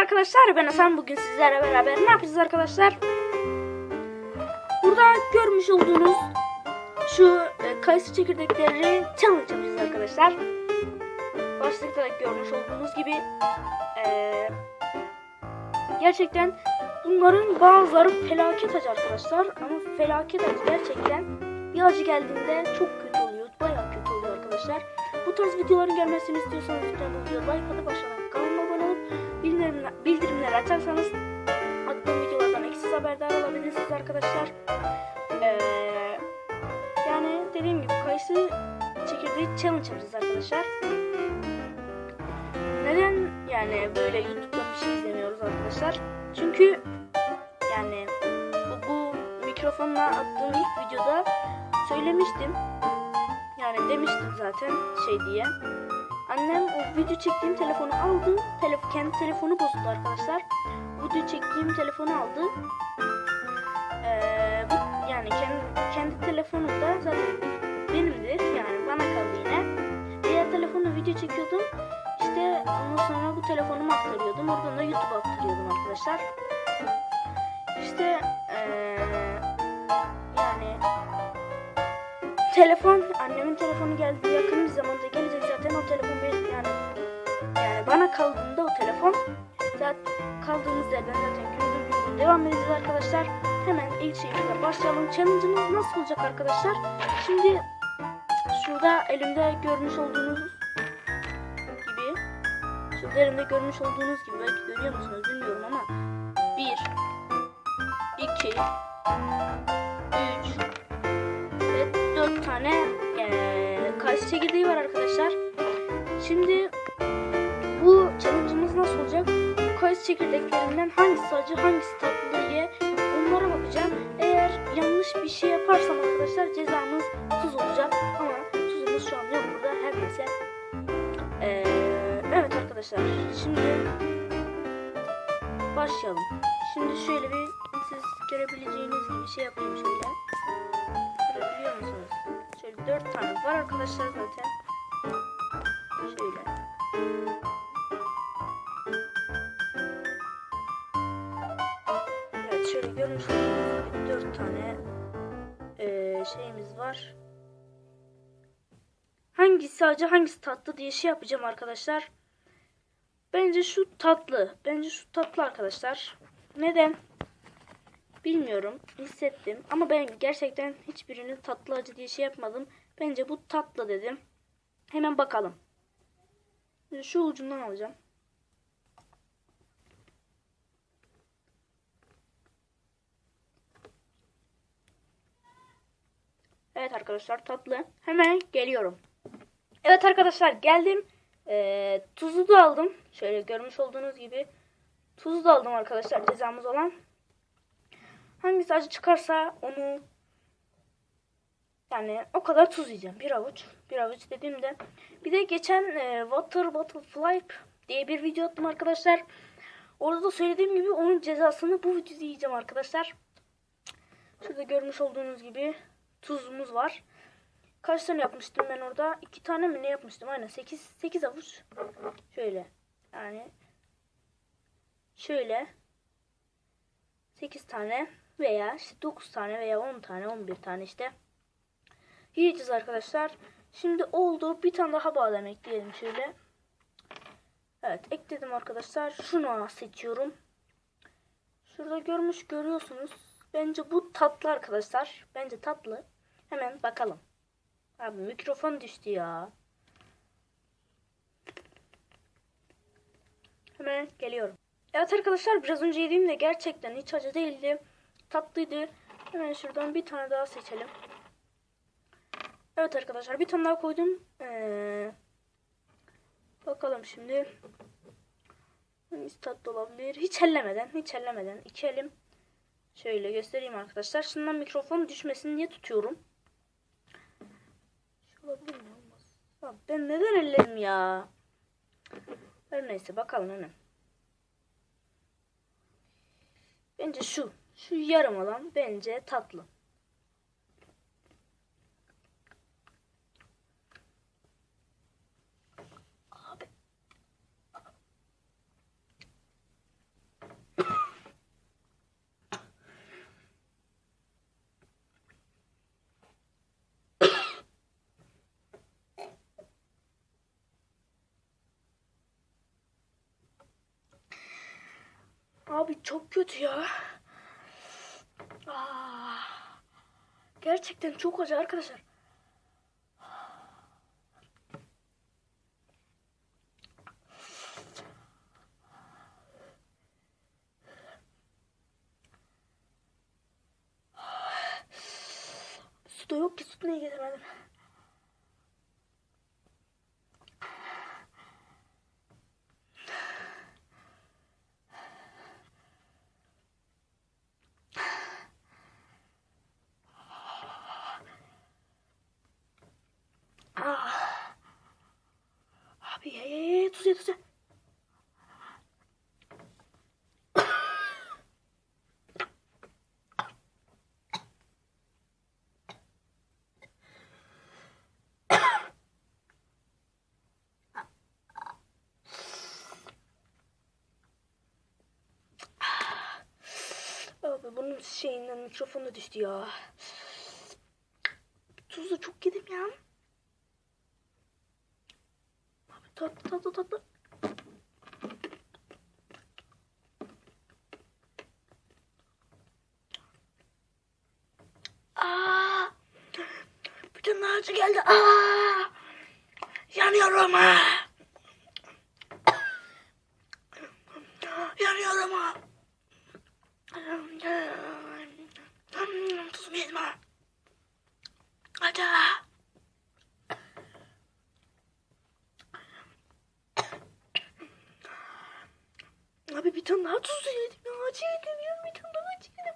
arkadaşlar ben Hasan bugün sizlerle beraber ne yapacağız arkadaşlar? Burada görmüş olduğunuz şu e, kayısı çekirdekleri challenge arkadaşlar. Başlıkta da görmüş olduğunuz gibi e, gerçekten bunların bazıları felaket acı arkadaşlar ama felaket acı gerçekten bir acı geldiğinde çok kötü oluyor bayağı kötü oluyor arkadaşlar. Bu tarz videoların gelmesini istiyorsanız lütfen bu videoya like atıp aşağıdan açarsanız attığım videolardan eksiz haberdar olabilirsiniz arkadaşlar. Ee, yani dediğim gibi kayısı çekirdeği challenge yapacağız arkadaşlar. Neden yani böyle YouTube'dan bir şey izlemiyoruz arkadaşlar? Çünkü yani bu, bu mikrofonla attığım ilk videoda söylemiştim. Yani demiştim zaten şey diye. Annem o video çektiğim telefonu aldı. Telef kendi telefonu bozuldu arkadaşlar. Video çektiğim telefonu aldı. Ee, bu, yani kendi, kendi telefonu da zaten benimdir. Yani bana kaldı yine. Diğer telefonu video çekiyordum. İşte ondan sonra bu telefonumu aktarıyordum. Oradan da YouTube'a aktarıyordum arkadaşlar. İşte ee, yani telefon annemin telefonu geldi yakın bir zamanda gelecek zaten o telefon yani yani bana kaldığında o telefon zaten kaldığımız yerden zaten gündür gündür devam edeceğiz arkadaşlar. Hemen ilk şeyimize başlayalım. Challenge'ımız nasıl olacak arkadaşlar? Şimdi şurada elimde görmüş olduğunuz gibi şurada elimde görmüş olduğunuz gibi belki görüyor musunuz bilmiyorum ama 1 2 3 ve 4 tane eee kayısı çekirdeği var arkadaşlar. Şimdi bu challenge'ımız nasıl olacak? Kayısı çekirdeklerinden hangisi acı hangisi tatlı diye onlara bakacağım. Eğer yanlış bir şey yaparsam arkadaşlar cezamız tuz olacak. Ama tuzumuz şu an yok burada her neyse. Eee, evet arkadaşlar şimdi başlayalım. Şimdi şöyle bir siz görebileceğiniz gibi şey yapayım şöyle. Görebiliyor musunuz? Şöyle dört tane var arkadaşlar zaten. Şöyle. Evet şöyle görmüş olduğunuz gibi dört tane eee, şeyimiz var. Hangisi acı hangisi tatlı diye şey yapacağım arkadaşlar. Bence şu tatlı. Bence şu tatlı arkadaşlar. Neden? Bilmiyorum. Hissettim. Ama ben gerçekten hiçbirini tatlı acı diye şey yapmadım. Bence bu tatlı dedim. Hemen bakalım. Şu ucundan alacağım. Evet arkadaşlar tatlı. Hemen geliyorum. Evet arkadaşlar geldim. Ee, tuzu da aldım. Şöyle görmüş olduğunuz gibi. Tuzu da aldım arkadaşlar cezamız olan. Hangisi acı çıkarsa onu yani o kadar tuz yiyeceğim. Bir avuç. Bir avuç dediğimde. Bir de geçen e, Water Butterfly diye bir video attım arkadaşlar. Orada da söylediğim gibi onun cezasını bu videoda yiyeceğim arkadaşlar. Şurada görmüş olduğunuz gibi tuzumuz var. Kaç tane yapmıştım ben orada? İki tane mi ne yapmıştım? Aynen 8, 8 avuç. Şöyle. Yani şöyle 8 tane veya işte 9 tane veya 10 tane 11 tane işte yiyeceğiz arkadaşlar. Şimdi oldu. Bir tane daha badem ekleyelim şöyle. Evet ekledim arkadaşlar. Şunu seçiyorum. Şurada görmüş görüyorsunuz. Bence bu tatlı arkadaşlar. Bence tatlı. Hemen bakalım. Abi mikrofon düştü ya. Hemen geliyorum. Evet arkadaşlar biraz önce yediğimde gerçekten hiç acı değildi. Tatlıydı. Hemen şuradan bir tane daha seçelim. Evet arkadaşlar bir tane daha koydum. Ee, bakalım şimdi. Hangisi tatlı olabilir? Hiç ellemeden, hiç ellemeden. iki elim. Şöyle göstereyim arkadaşlar. Şundan mikrofon düşmesin diye tutuyorum. Şu mi? Olmaz. Ya ben neden ellerim ya? Her neyse bakalım hemen. Bence şu. Şu yarım olan bence tatlı. Abi. Abi çok kötü ya. Aa, gerçekten çok acı arkadaşlar. Su da yok ki süt niye getirmedim? Ah. Abi ye ye ye tuz ye tuz ye. Abi bunun şeyinden mikrofonu düştü ya. Tuzu çok yedim ya. Abi tatlı tatlı tatlı. Aa! Bütün acı geldi. Aa! Yanıyorum ha. Yanıyorum ha. Tuzum yedim ha. Acı. Abi bir tane daha tuz yedim ya. Acı yedim. Bir tane daha acı yedim.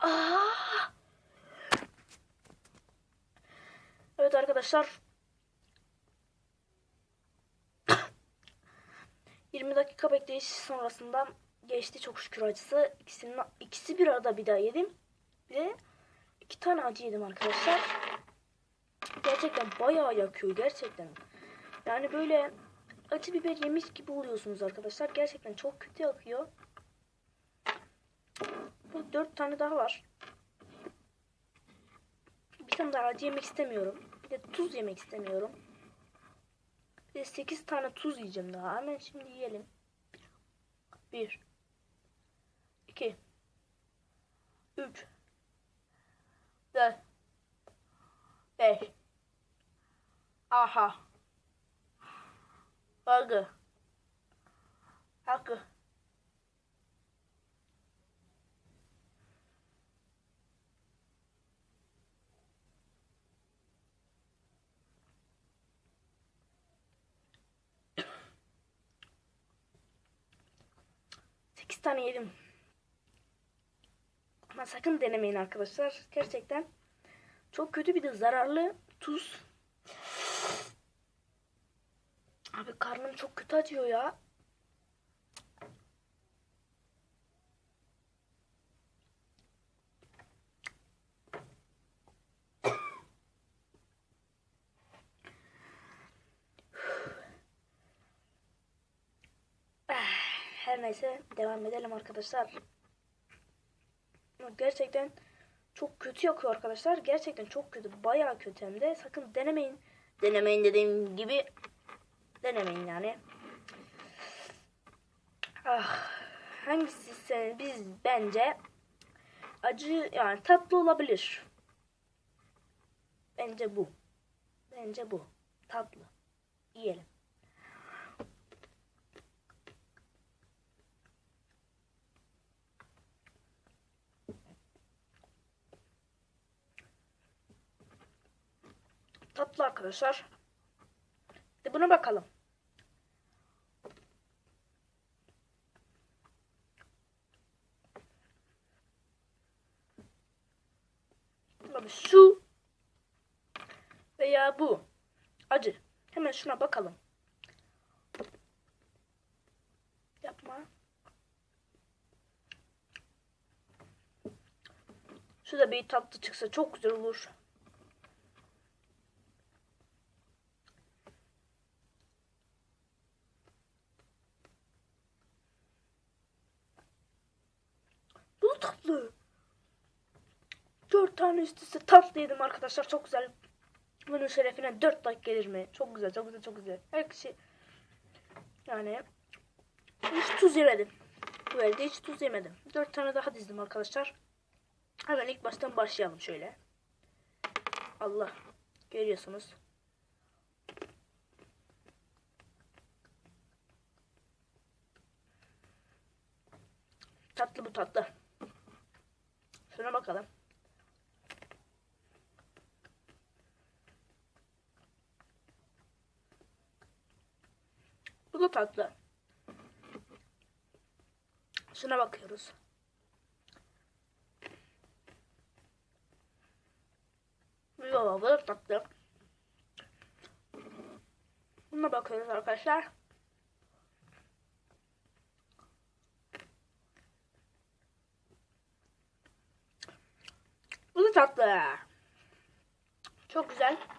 Aa! Evet arkadaşlar. 20 dakika bekleyiş sonrasında geçti çok şükür acısı. İkisinin, ikisi bir arada bir daha yedim. Bir de iki tane acı yedim arkadaşlar. Gerçekten bayağı yakıyor gerçekten. Yani böyle acı biber yemiş gibi oluyorsunuz arkadaşlar. Gerçekten çok kötü yakıyor. Bu dört tane daha var. Bir tane daha acı yemek istemiyorum. Bir de tuz yemek istemiyorum. Bir de sekiz tane tuz yiyeceğim daha. Hemen şimdi yiyelim. Bir. iki, Üç. Dört. Beş. Aha. Bakı. Hakkı. Sekiz tane yedim. Ama sakın denemeyin arkadaşlar. Gerçekten çok kötü bir de zararlı tuz. Abi karnım çok kötü acıyor ya. Ah, Her neyse devam edelim arkadaşlar. Gerçekten çok kötü yakıyor arkadaşlar. Gerçekten çok kötü. Bayağı kötü hem de. Sakın denemeyin. Denemeyin dediğim gibi denemeyin yani. Ah, hangisi sen biz bence acı yani tatlı olabilir. Bence bu. Bence bu. Tatlı. Yiyelim. Tatlı arkadaşlar. De buna bakalım. Abi şu veya bu acı. Hemen şuna bakalım. Yapma. Şu da bir tatlı çıksa çok güzel olur. Tane üst üste tatlı yedim arkadaşlar. Çok güzel. Bunun şerefine 4 like gelir mi? Çok güzel, çok güzel, çok güzel. Her kişi yani hiç tuz yemedim. Bu elde hiç tuz yemedim. 4 tane daha dizdim arkadaşlar. Hemen ilk baştan başlayalım şöyle. Allah. Görüyorsunuz. Tatlı bu tatlı. Şuna bakalım. Bu da tatlı. Şuna bakıyoruz. Yo, bu da tatlı. Buna bakıyoruz arkadaşlar. Bu da tatlı. Çok güzel.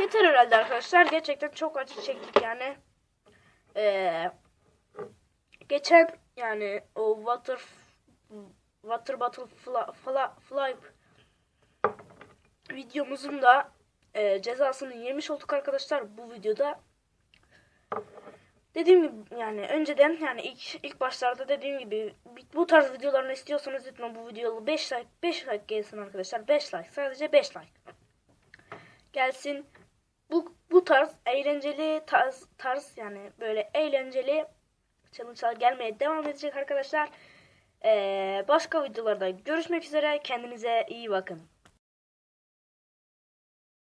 Yeter herhalde arkadaşlar. Gerçekten çok acı çektik yani. Ee, geçen yani o water water bottle fly, fly, fly videomuzun da e, cezasını yemiş olduk arkadaşlar bu videoda. Dediğim gibi yani önceden yani ilk ilk başlarda dediğim gibi bu tarz videolarını istiyorsanız lütfen bu videoyu 5 like 5 like gelsin arkadaşlar. 5 like sadece 5 like. Gelsin. Bu bu tarz eğlenceli tarz tarz yani böyle eğlenceli challenge'lar gelmeye devam edecek arkadaşlar. Ee, başka videolarda görüşmek üzere. Kendinize iyi bakın.